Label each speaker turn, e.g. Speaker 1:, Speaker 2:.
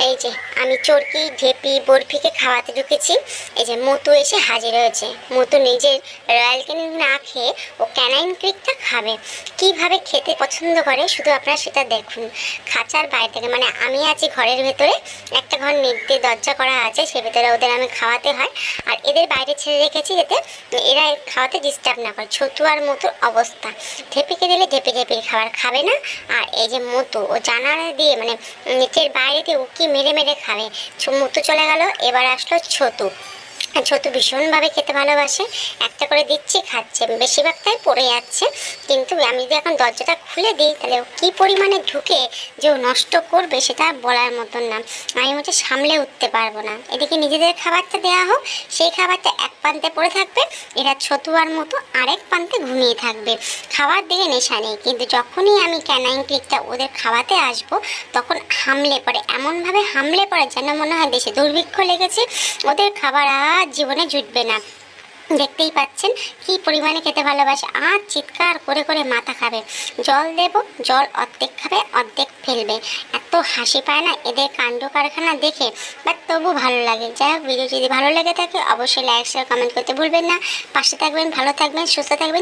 Speaker 1: এই যে, আমি চরকি, ঢেপি, বরফিকে খাওয়াতে ঢুকেছি। এই যে, মতু এসে হাজির হয়েছে। মতু নিজের রয়্যাল ক্যানিং না খেয়ে ও ক্যানাইন ক্রিকটা খাবে। কীভাবে খেতে পছন্দ করে, শুধু আপনারা সেটা দেখুন। খাঁচার বাইরে থেকে মানে আমি আছি ঘরের ভেতরে, একটা ঘর নির্দে দরজা করা আছে, সে ভেতরে ওদের আমি খাওয়াতে হয়। আর এদের বাইরে ছেড়ে রেখেছি যাতে এরা খাওয়াতে ডিস্টার্ব না করে। ছতু আর মতো অবস্থা। ঢেপিকে দিলে ঢেপে ঢেপির খাবার খাবে না। আর এই যে মতো, ও জানালা দিয়ে মানে নিচের বাইরে দিয়ে উকি মেরে মেরে খাবে। মুতু চলে গেল এবার আসলো ছতু। আর ছতু ভীষণভাবে খেতে ভালোবাসে, একটা করে দিচ্ছি, খাচ্ছে। বেশিরভাগটাই পড়ে যাচ্ছে। কিন্তু আমি যদি এখন দরজাটা খুলে দিই, তাহলে ও কী পরিমাণে ঢুকে যে ও নষ্ট করবে, সেটা বলার মতন না। আমি হচ্ছে সামলে উঠতে পারব না। এদিকে নিজেদের খাবারটা দেওয়া হোক, সেই খাবারটা এক প্রান্তে পড়ে থাকবে, এরা ছতুয়ার মতো আরেক প্রান্তে ঘুমিয়ে থাকবে। খাবার দিকে নেশা নেই। কিন্তু যখনই আমি ক্যানাইন ক্লিকটা ওদের খাওয়াতে আসব, তখন হামলে পড়ে। এমনভাবে হামলে পড়ে যেন মনে হয় দেশে দুর্ভিক্ষ লেগেছে। ওদের খাবার আর জীবনে জুটবে না। দেখতেই পাচ্ছেন কি পরিমাণে খেতে ভালোবাসে। আর চিৎকার করে করে মাথা খাবে। জল দেব, জল অর্ধেক খাবে, অর্ধেক ফেলবে। এত হাসি পায় না এদের কাণ্ড কারখানা দেখে, বাট তবু ভালো লাগে। যাই হোক ভিডিও যদি ভালো লেগে থাকে, অবশ্যই লাইক শেয়ার কমেন্ট করতে ভুলবেন না। পাশে থাকবেন, ভালো থাকবেন, সুস্থ থাকবেন।